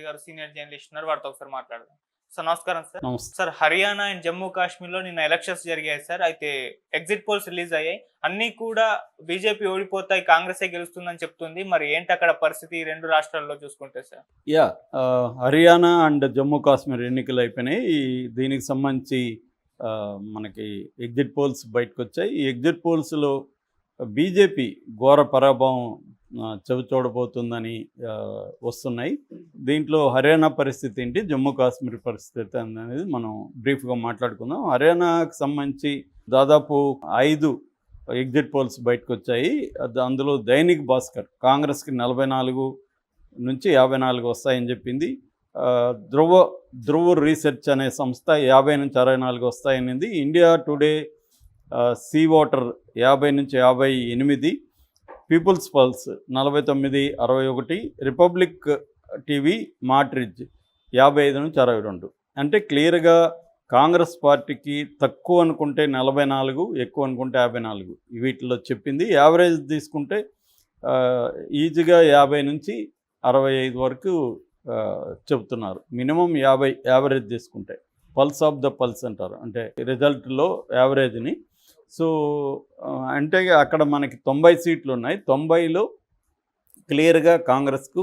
రాజు గారు senior journalist ఉన్నారు. వారితో ఒకసారి మాట్లాడదాం. సార్ నమస్కారం sir. Sir Haryana and Jammu కాశ్మీర్లో నిన్న ఎలక్షన్స్ జరిగాయి సార్. అయితే ఎగ్జిట్ పోల్స్ రిలీజ్ అయ్యాయి. అన్ని కూడా బీజేపీ ఓడిపోతాయి కాంగ్రెస్ గెలుస్తుందని చెప్తుంది. మరి ఏంటి అక్కడ పరిస్థితి రెండు రాష్ట్రాల్లో చూసుకుంటే sir? Yeah Haryana and Jammu Kashmir ఎన్నికలు అయిపోయినాయి. దీనికి సంబంధించి మనకి ఎగ్జిట్ పోల్స్ బయటకు వచ్చాయి. ఈ ఎగ్జిట్ పోల్స్లో బీజేపీ ఘోర పరాభవం చెవి చూడబోతుందని వస్తున్నాయి. దీంట్లో హర్యానా పరిస్థితి ఏంటి? జమ్మూ కాశ్మీర్ పరిస్థితి అనేది మనం బ్రీఫ్గా మాట్లాడుకుందాం. హర్యానాకు సంబంధించి దాదాపు ఐదు ఎగ్జిట్ పోల్స్ బయటకు వచ్చాయి అందులో దైనిక్ భాస్కర్ కాంగ్రెస్కి నలభై నాలుగు నుంచి యాభై నాలుగు వస్తాయని చెప్పింది. ధ్రువ ధ్రువ రీసెర్చ్ అనే సంస్థ యాభై నుంచి అరవై నాలుగు వస్తాయనింది. ఇండియా టుడే సీ వాటర్ యాభై నుంచి యాభై ఎనిమిది. పీపుల్స్ పల్స్ నలభై తొమ్మిది అరవై ఒకటి రిపబ్లిక్ టీవీ మాట్రిడ్జ్ యాభై ఐదు నుంచి అరవై రెండు. అంటే క్లియర్గా కాంగ్రెస్ పార్టీకి తక్కువ అనుకుంటే నలభై నాలుగు ఎక్కువ అనుకుంటే యాభై నాలుగు. వీటిలో చెప్పింది యావరేజ్ తీసుకుంటే ఈజీగా యాభై నుంచి అరవై ఐదు వరకు చెబుతున్నారు. మినిమం యాభై యావరేజ్ తీసుకుంటే. పల్స్ ఆఫ్ ద పల్స్ అంటారు. అంటే రిజల్ట్లో యావరేజ్ని సో అంటే అక్కడ మనకి తొంభై సీట్లు ఉన్నాయి తొంభైలో క్లియర్గా కాంగ్రెస్కు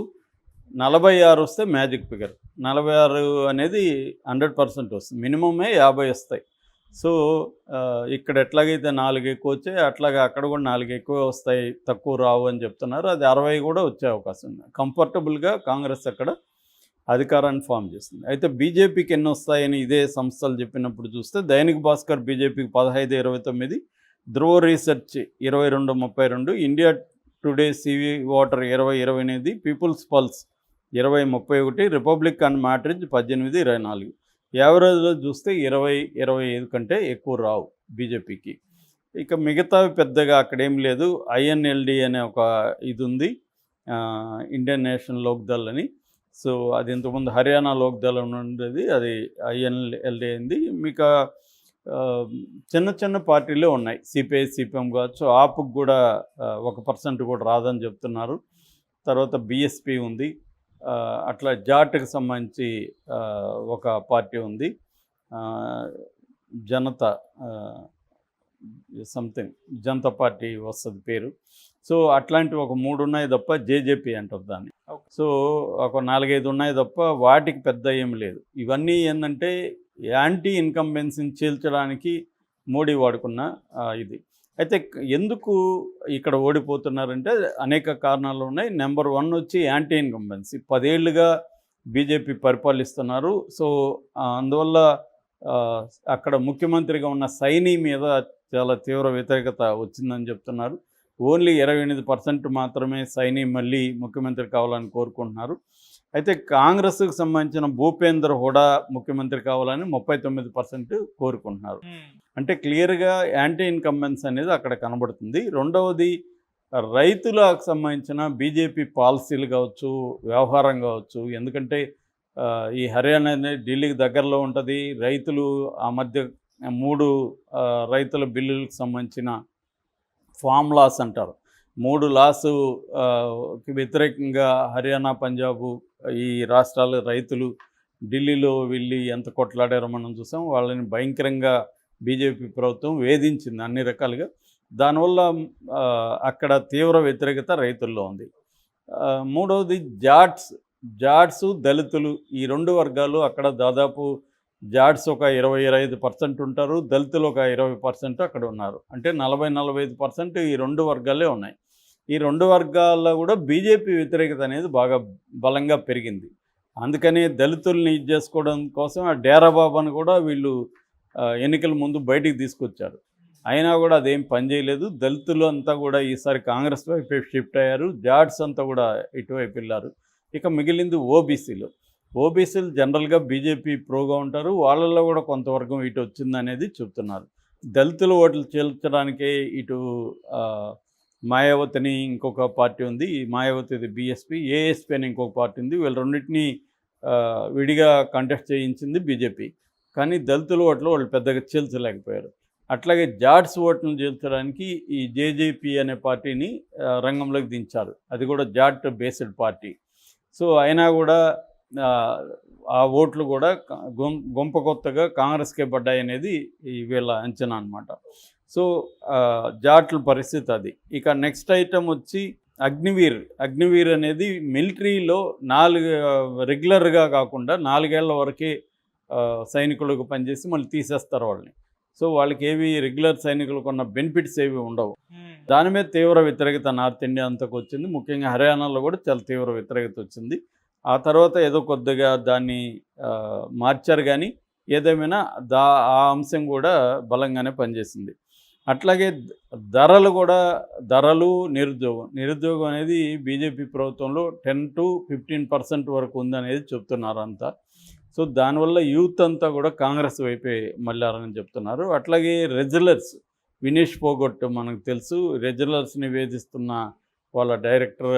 నలభై ఆరు వస్తే మ్యాజిక్ ఫిగర్. నలభై ఆరు అనేది హండ్రెడ్ పర్సెంట్ వస్తుంది. మినిమమే యాభై వస్తాయి. సో ఇక్కడ ఎట్లాగైతే నాలుగు ఎక్కువ వచ్చాయి అట్లాగే అక్కడ కూడా నాలుగు ఎక్కువ వస్తాయి. తక్కువ రావు అని చెప్తున్నారు. అది అరవై కూడా వచ్చే అవకాశం ఉంది. కంఫర్టబుల్గా కాంగ్రెస్ అక్కడ అధికారాన్ని ఫామ్ చేసింది అయితే బీజేపీకి ఎన్ని వస్తాయని ఇదే సంస్థలు చెప్పినప్పుడు చూస్తే దైనిక్ భాస్కర్ బీజేపీకి పదహైదు ఇరవై తొమ్మిది ధ్రువ రీసెర్చ్ ఇరవై రెండు ముప్పై రెండు ఇండియా టుడే సివి వాటర్ ఇరవై ఇరవై ఎనిమిది పీపుల్స్ పల్స్ ఇరవై ముప్పై ఒకటి రిపబ్లిక్ అండ్ మ్యాట్రిజ్ పద్దెనిమిది ఇరవై నాలుగు. యావరేజ్లో చూస్తే ఇరవై ఇరవై ఐదు కంటే ఎక్కువ రావు బీజేపీకి. ఇక మిగతావి పెద్దగా అక్కడేం లేదు. ఐఎన్ఎల్డి అనే ఒక ఇది ఉంది. ఇండియన్ నేషనల్ లోక్దల్ అని. సో అది ఇంతకుముందు హర్యానా లోక్దళం ఉండేది అది ఐఎన్ఎల్డి అయింది. మీకు చిన్న చిన్న పార్టీలే ఉన్నాయి. సిపిఐ సిపిఎం కావచ్చు ఆప్కి కూడా ఒక పర్సెంట్ కూడా రాదని చెప్తున్నారు. తర్వాత బిఎస్పి ఉంది. అట్లా జాట్కి సంబంధించి ఒక పార్టీ ఉంది. జనత సంథింగ్ జనతా పార్టీ వస్తుంది పేరు. సో అట్లాంటి ఒక మూడు ఉన్నాయి తప్ప జేజేపీ అంటారు దాన్ని. సో ఒక నాలుగైదు ఉన్నాయి తప్ప వాటికి పెద్ద ఏం లేదు. ఇవన్నీ ఏంటంటే యాంటీ ఇన్కంబెన్సీని చీల్చడానికి మోడీ వాడుకున్న ఇది. అయితే ఎందుకు ఇక్కడ ఓడిపోతున్నారంటే అనేక కారణాలు ఉన్నాయి. నెంబర్ వన్ వచ్చి యాంటీ ఇన్కంబెన్సీ. పదేళ్ళుగా బీజేపీ పరిపాలిస్తున్నారు. సో అందువల్ల అక్కడ ముఖ్యమంత్రిగా ఉన్న సైని మీద చాలా తీవ్ర వ్యతిరేకత వచ్చిందని చెప్తున్నారు. ఓన్లీ ఇరవై ఎనిమిది పర్సెంట్ మాత్రమే సైని మళ్ళీ ముఖ్యమంత్రి కావాలని కోరుకుంటున్నారు. అయితే కాంగ్రెస్కు సంబంధించిన భూపేంద్ర హుడా ముఖ్యమంత్రి కావాలని ముప్పై తొమ్మిది పర్సెంట్ కోరుకుంటున్నారు. అంటే క్లియర్గా యాంటీ ఇన్కంబెన్స్ అనేది అక్కడ కనబడుతుంది. రెండవది రైతులకు సంబంధించిన బీజేపీ పాలసీలు కావచ్చు వ్యవహారం కావచ్చు ఎందుకంటే ఈ హర్యానా అనేది ఢిల్లీకి దగ్గరలో ఉంటుంది. రైతులు ఆ మధ్య మూడు రైతుల బిల్లులకు సంబంధించిన ఫామ్ లాస్ అంటారు. మూడు లాసు వ్యతిరేకంగా హర్యానా పంజాబు ఈ రాష్ట్రాల రైతులు ఢిల్లీలో వెళ్ళి ఎంత కొట్లాడారో మనం చూసాం. వాళ్ళని భయంకరంగా బీజేపీ ప్రభుత్వం వేధించింది అన్ని రకాలుగా. దానివల్ల అక్కడ తీవ్ర వ్యతిరేకత రైతుల్లో ఉంది. మూడవది జాట్స్ జాట్స్ దళితులు ఈ రెండు వర్గాలు అక్కడ దాదాపు జాట్స్ ఒక ఇరవై ఇరవై ఐదు పర్సెంట్ ఉంటారు దళితులు ఒక ఇరవై పర్సెంట్ అక్కడ ఉన్నారు. అంటే నలభై నలభై ఐదు పర్సెంట్ ఈ రెండు వర్గాలే ఉన్నాయి. ఈ రెండు వర్గాల్లో కూడా బీజేపీ వ్యతిరేకత అనేది బాగా బలంగా పెరిగింది. అందుకని దళితుల్ని ఇది చేసుకోవడం కోసం ఆ డేరాబాబాను కూడా వీళ్ళు ఎన్నికల ముందు బయటికి తీసుకొచ్చారు. అయినా కూడా అదేం పనిచేయలేదు దళితులు అంతా కూడా ఈసారి కాంగ్రెస్ వైపు షిఫ్ట్ అయ్యారు. జాట్స్ అంతా కూడా ఇటువైపు వెళ్ళారు. ఇక మిగిలింది ఓబీసీలు. ఓబీసీలు జనరల్గా బీజేపీ ప్రోగా ఉంటారు. వాళ్ళల్లో కూడా కొంతవరకు ఇటు వచ్చిందనేది చెప్తున్నారు. దళితుల ఓట్లు చేల్చడానికే ఇటు మాయావతిని ఇంకొక పార్టీ ఉంది. ఈ మాయావతిది బీఎస్పీ ఏఎస్పీ అని ఇంకొక పార్టీ ఉంది. వీళ్ళు రెండింటినీ విడిగా కంటెస్ట్ చేయించింది బీజేపీ. కానీ దళితుల ఓట్లు వాళ్ళు పెద్దగా చీల్చలేకపోయారు అట్లాగే జాట్స్ ఓట్లను చేల్చడానికి ఈ జేజేపీ అనే పార్టీని రంగంలోకి దించారు. అది కూడా జాట్ బేస్డ్ పార్టీ. సో అయినా కూడా ఆ, ఓట్లు కూడా గుంప కొత్తగా కాంగ్రెస్కే పడ్డాయి అనేది ఈ వీళ్ళ అంచనా అనమాట సో జాట్ల పరిస్థితి అది. ఇక నెక్స్ట్ ఐటమ్ వచ్చి అగ్నివీర్. అగ్నివీర్ అనేది మిలిటరీలో నాలుగు రెగ్యులర్గా కాకుండా నాలుగేళ్ళ వరకే సైనికులకు పనిచేసి మళ్ళీ తీసేస్తారు వాళ్ళని. సో వాళ్ళకి ఏవి రెగ్యులర్ సైనికులకు ఉన్న బెనిఫిట్స్ ఏవి ఉండవు. దాని మీద తీవ్ర వ్యతిరేకత నార్త్ ఇండియా అంతకు వచ్చింది. ముఖ్యంగా హర్యానాలో కూడా చాలా తీవ్ర వ్యతిరేకత వచ్చింది. ఆ తర్వాత ఏదో కొద్దిగా దాన్ని మార్చారు కానీ ఏదేమైనా దా ఆ అంశం కూడా బలంగానే పనిచేసింది. అట్లాగే ధరలు కూడా ధరలు నిరుద్యోగం నిరుద్యోగం అనేది బీజేపీ ప్రభుత్వంలో టెన్ టు ఫిఫ్టీన్ పర్సెంట్ వరకు ఉందనేది చెప్తున్నారు అంతా సో దానివల్ల యూత్ అంతా కూడా కాంగ్రెస్ వైపే మళ్ళారని చెప్తున్నారు. అట్లాగే రెజ్యులర్స్ వినేష్ పోగొట్ మనకు తెలుసు. రెజ్యులర్స్ వేధిస్తున్న వాళ్ళ డైరెక్టర్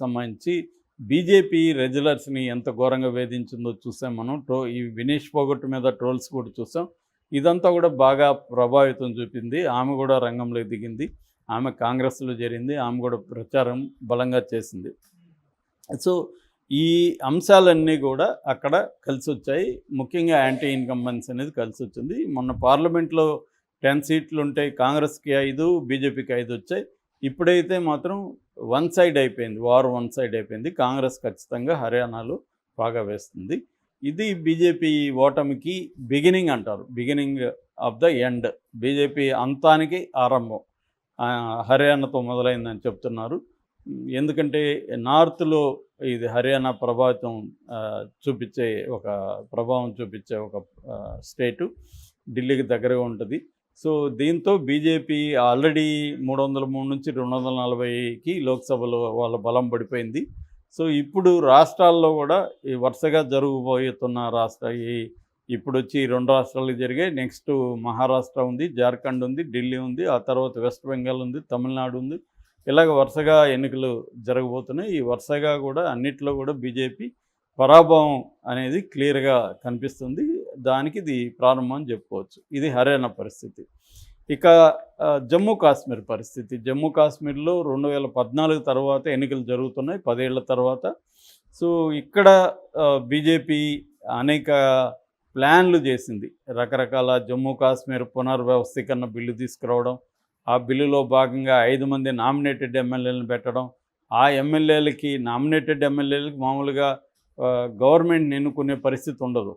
సంబంధించి బీజేపీ రెజ్యులర్స్ని ఎంత ఘోరంగా వేధించిందో చూసాం మనం. ట్రో ఈ వినేష్ పోగొట్టు మీద ట్రోల్స్ కూడా చూసాం. ఇదంతా కూడా బాగా ప్రభావితం చూపింది. ఆమె కూడా రంగంలో దిగింది. ఆమె కాంగ్రెస్లో చేరింది. ఆమె కూడా ప్రచారం బలంగా చేసింది. సో ఈ అంశాలన్నీ కూడా అక్కడ కలిసి వచ్చాయి ముఖ్యంగా యాంటీ ఇన్కంబెన్స్ అనేది కలిసి వచ్చింది మొన్న పార్లమెంట్లో టెన్ సీట్లు ఉంటాయి కాంగ్రెస్కి ఐదు బీజేపీకి ఐదు వచ్చాయి. ఇప్పుడైతే మాత్రం వన్ సైడ్ అయిపోయింది వార్ వన్ సైడ్ అయిపోయింది. కాంగ్రెస్ ఖచ్చితంగా హర్యానాలో బాగా వేస్తుంది. ఇది బీజేపీ ఓటమికి బిగినింగ్ అంటారు beginning of the end. BJP అంతానికి ఆరంభం. హర్యానాతో మొదలైందని చెప్తున్నారు. ఎందుకంటే నార్త్లో ఇది హర్యానా ప్రభావితం చూపించే ఒక ప్రభావం చూపించే ఒక స్టేటు. ఢిల్లీకి దగ్గరగా ఉంటుంది. సో దీంతో బీజేపీ ఆల్రెడీ మూడు వందల మూడు నుంచి రెండు వందల నలభైకి లోక్సభలో వాళ్ళ బలం పడిపోయింది. సో ఇప్పుడు రాష్ట్రాల్లో కూడా ఈ వరుసగా జరుగుబోతున్న రాష్ట్ర ఈ ఇప్పుడు వచ్చి రెండు రాష్ట్రాలు జరిగాయి నెక్స్ట్ మహారాష్ట్ర ఉంది జార్ఖండ్ ఉంది ఢిల్లీ ఉంది ఆ తర్వాత వెస్ట్ బెంగాల్ ఉంది తమిళనాడు ఉంది. ఇలాగ వరుసగా ఎన్నికలు జరగబోతున్నాయి. ఈ వరుసగా కూడా అన్నిట్లో కూడా బీజేపీ పరాభవం అనేది క్లియర్గా కనిపిస్తుంది. దానికి ఇది ప్రారంభం అని చెప్పుకోవచ్చు. ఇది హర్యానా పరిస్థితి. ఇక జమ్మూ కాశ్మీర్ పరిస్థితి. జమ్మూ కాశ్మీర్లో రెండు వేల పద్నాలుగు తర్వాత ఎన్నికలు జరుగుతున్నాయి. పదేళ్ళ తర్వాత. సో ఇక్కడ బీజేపీ అనేక ప్లాన్లు చేసింది. రకరకాల జమ్మూ కాశ్మీర్ పునర్వ్యవస్థీకరణ బిల్లు తీసుకురావడం ఆ బిల్లులో భాగంగా ఐదు మంది నామినేటెడ్ ఎమ్మెల్యేలను పెట్టడం ఆ ఎమ్మెల్యేలకి నామినేటెడ్ ఎమ్మెల్యేలకి మామూలుగా గవర్నమెంట్ గవర్నమెంట్ని ఎన్నుకునే పరిస్థితి ఉండదు.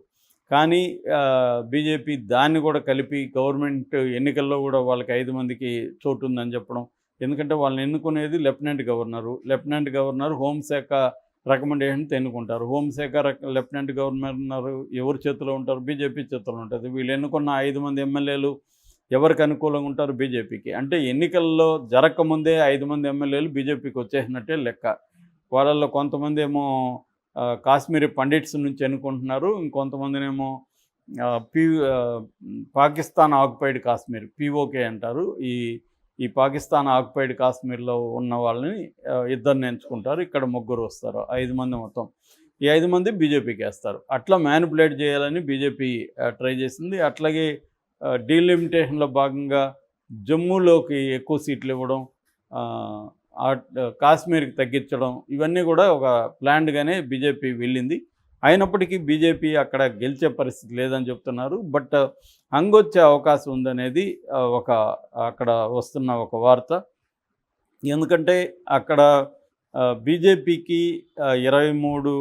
కానీ బీజేపీ దాన్ని కూడా కలిపి గవర్నమెంట్ ఎన్నికల్లో కూడా వాళ్ళకి ఐదు మందికి చోటు ఉందని చెప్పడం. ఎందుకంటే వాళ్ళని ఎన్నుకునేది లెఫ్టినెంట్ గవర్నరు. లెఫ్టినెంట్ గవర్నర్ హోంశాఖ రికమెండేషన్తో ఎన్నుకుంటారు హోంశాఖ రక- లెఫ్టినెంట్ గవర్నర్ ఎవరి చేతిలో ఉంటారు? బీజేపీ చేతిలో ఉంటుంది. వీళ్ళు ఎన్నుకున్న ఐదు మంది ఎమ్మెల్యేలు ఎవరికి అనుకూలంగా ఉంటారు? బీజేపీకి. అంటే ఎన్నికల్లో జరగకముందే ఐదు మంది ఎమ్మెల్యేలు బీజేపీకి వచ్చేసినట్టే లెక్క. వాళ్ళల్లో కొంతమంది ఏమో కాశ్మీరీ పండిట్స్ నుంచి ఎన్నుకుంటున్నారు. ఇంకొంతమందినేమో P Pakistan occupied Kashmir POK అంటారు. ఈ ఈ పాకిస్తాన్ ఆక్యుపైడ్ కాశ్మీర్లో ఉన్న వాళ్ళని ఇద్దరిని ఎంచుకుంటారు. ఇక్కడ ముగ్గురు వస్తారు. ఐదు మంది మొత్తం. ఈ ఐదు మంది బీజేపీకి వేస్తారు. అట్లా మ్యానిపులేట్ చేయాలని బీజేపీ ట్రై చేసింది. అట్లాగే డీలిమిటేషన్లో భాగంగా జమ్మూలోకి ఎక్కువ సీట్లు ఇవ్వడం కాశ్మీర్కి తగ్గించడం ఇవన్నీ కూడా ఒక ప్లాన్డ్గానే బీజేపీ వెళ్ళింది. అయినప్పటికీ బీజేపీ అక్కడ గెలిచే పరిస్థితి లేదని చెప్తున్నారు. బట్ హంగొచ్చే అవకాశం ఉందనేది ఒక అక్కడ వస్తున్న ఒక వార్త. ఎందుకంటే అక్కడ బీజేపీకి ఇరవై మూడు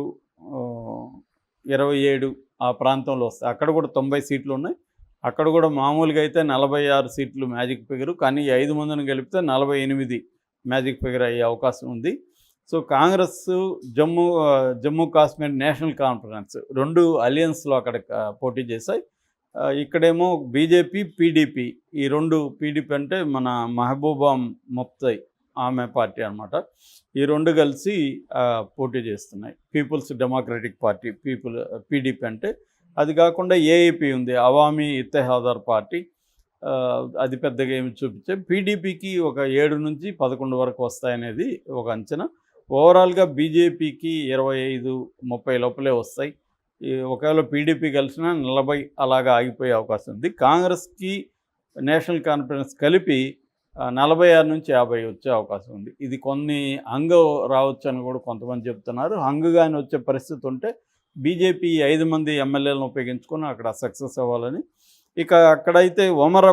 ఇరవై ఏడు ఆ ప్రాంతంలో వస్తాయి. అక్కడ కూడా తొంభై సీట్లు ఉన్నాయి. అక్కడ కూడా మామూలుగా అయితే నలభై ఆరు సీట్లు మ్యాజిక్ ఫిగరు. కానీ ఐదు మందిని గెలిపితే నలభై ఎనిమిది మ్యాజిక్ ఫిగర్ అయ్యే అవకాశం ఉంది. So Congress Jammu Jammu Kashmir national conference రెండు అలియన్స్లో అక్కడ పోటీ చేశాయి. ఇక్కడేమో బీజేపీ పీడీపీ ఈ రెండు పీడీపీ అంటే మన మహబూబా ముఫ్తై ఆమె పార్టీ అనమాట ఈ రెండు కలిసి పోటీ చేస్తున్నాయి. పీపుల్స్ డెమోక్రటిక్ పార్టీ పీపుల్ పీడీపీ అంటే. అది కాకుండా ఏఏపీ ఉంది అవామీ ఇత్తెహాదార్ పార్టీ. అది పెద్దగా ఏమి చూపించే పీడీపీకి ఒక ఏడు నుంచి పదకొండు వరకు వస్తాయనేది ఒక అంచనా. ఓవరాల్గా బీజేపీకి ఇరవై ఐదు ముప్పై లోపలే వస్తాయి. ఈ ఒకవేళ పీడీపీ కలిసినా నలభై అలాగా ఆగిపోయే అవకాశం ఉంది. కాంగ్రెస్కి నేషనల్ కాన్ఫరెన్స్ కలిపి నలభై ఆరు నుంచి యాభై వచ్చే అవకాశం ఉంది. ఇది కొన్ని హంగ రావచ్చు అని కూడా కొంతమంది చెప్తున్నారు. హంగ్ కానీ వచ్చే పరిస్థితి ఉంటే బీజేపీ ఐదు మంది ఎమ్మెల్యేలను ఉపయోగించుకొని అక్కడ సక్సెస్ అవ్వాలని. ఇక అక్కడైతే ఒమర